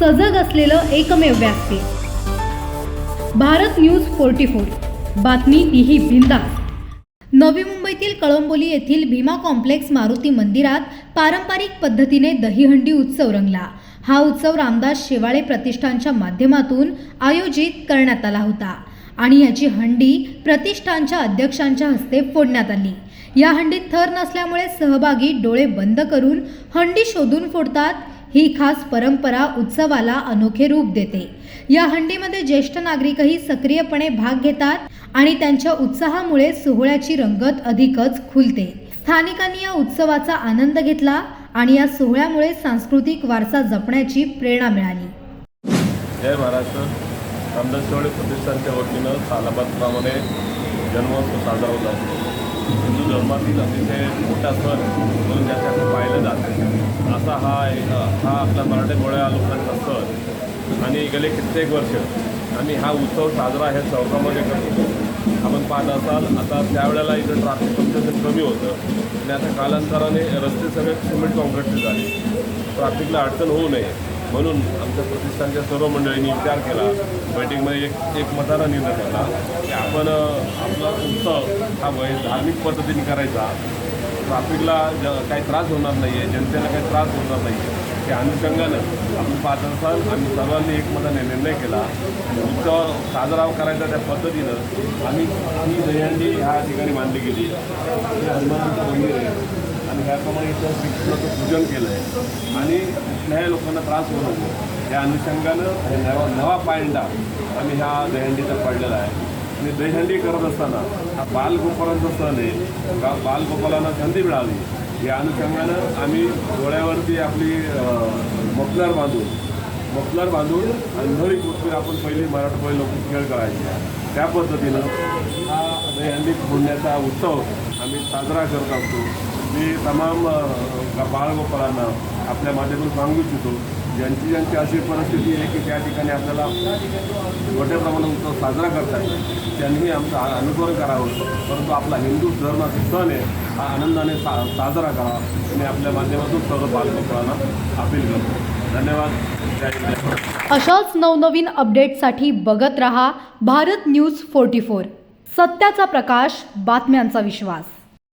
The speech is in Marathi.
सजग असलेलं एकमेव व्यासपीठ भारत न्यूज फोर्टी फोर. बातमी तीही बिंदा नवी मुंबईतील कळंबोली येथील भीमा कॉम्प्लेक्स मारुती मंदिरात पारंपरिक पद्धतीने दहीहंडी उत्सव रंगला. हा उत्सव रामदास शेवाळे प्रतिष्ठानच्या माध्यमातून आयोजित करण्यात आला होता आणि याची हंडी प्रतिष्ठानच्या अध्यक्षांच्या हस्ते फोडण्यात आली. या हंडीत थर नसल्यामुळे सहभागी डोळे बंद करून हंडी शोधून फोडतात ही खास परंपरा उत्सवाला अनोखे रूप देते. या हंडीमध्ये ज्येष्ठ नागरिकही सक्रियपणे भाग घेतात आणि त्यांच्या उत्साहामुळे सोहळ्याची रंगत अधिकच खुलते. स्थानिकांनी या उत्सवाचा आनंद घेतला आणि या सोहळ्यामुळे सांस्कृतिक वारसा जपण्याची प्रेरणा मिळाली. जय महाराष्ट्र. प्रतिष्ठानच्या वतीनं सालाबादप्रमाणे जन्मोत्सव साजरा होत असतो हिंदू धर्मातील अतिशय मोठा सण म्हणून ज्याच्याकडे पाहिलं जातं असा हा एक हा आपला मराठी गोळ्या लोकांचा सण. आणि गेले कित्येक वर्ष आम्ही हा उत्सव साजरा ह्या चौकामध्ये करतो. आपण पाहत असाल आता त्यावेळेला इथं ट्रॅफिक तुमचं कमी होतं. आणि आता कालांतराने रस्ते सगळे सिमेंट कॉन्क्रीटचे झाले. ट्रॅफिकला अडचण होऊ नये. म्हणून आमच्या प्रतिष्ठानच्या सर्व मंडळींनी विचार केला. बैठकीमध्ये एक एक मताला निर्णय झाला की आपण आपला उत्सव हा वय धार्मिक पद्धतीने करायचा. ट्रॅफिकला ज काही त्रास होणार नाही आहे जनतेला काही त्रास होणार नाही आहे त्या अनुषंगानं आपण पाच असाल आम्ही सर्वांनी एकमताने निर्णय केला. उत्सव साजरा करायचा त्या पद्धतीनं आम्ही ही दहीहंडी ह्या ठिकाणी मांडली गेली. हे मंदिर त्याप्रमाणे इथं श्रीकृष्णाचं पूजन केलं आहे आणि कुठल्याही लोकांना त्रास होऊ नको या अनुषंगानं नवा नवा पायंडा आम्ही ह्या दहीहंडीचा पडलेला आहे. आणि दहीहंडी करत असताना हा बालगोपालांचा सण आहे. का बालगोपालांना संधी मिळावी. या अनुषंगानं आम्ही डोळ्यावरती आपली मफलर बांधून मफलर बांधून अंधळी कोथमीर आपण पहिली मराठमोळी लोक खेळ करायचे. त्या पद्धतीनं हा दहीहंडी फोडण्याचा उत्सव मी साजरा करत असतो. मी तमाम बाळगोपाळांना आपल्या माध्यमातून सांगू इच्छितो ज्यांची ज्यांची अशी परिस्थिती आहे की त्या ठिकाणी आपल्याला मोठ्या प्रमाणात उत्सव साजरा करता येईल त्यांनी आमचं आ- अनुकरण करावं. परंतु आपला हिंदू धर्माचा सण आहे हा आनंदाने सा साजरा करावा. मी आपल्या माध्यमातून सर्व बालगोपालांना अपील करतो. धन्यवाद. अशाच नवनवीन अपडेटसाठी बघत रहा भारत न्यूज फोर्टी फोर. सत्याचा प्रकाश बातम्यांचा विश्वास.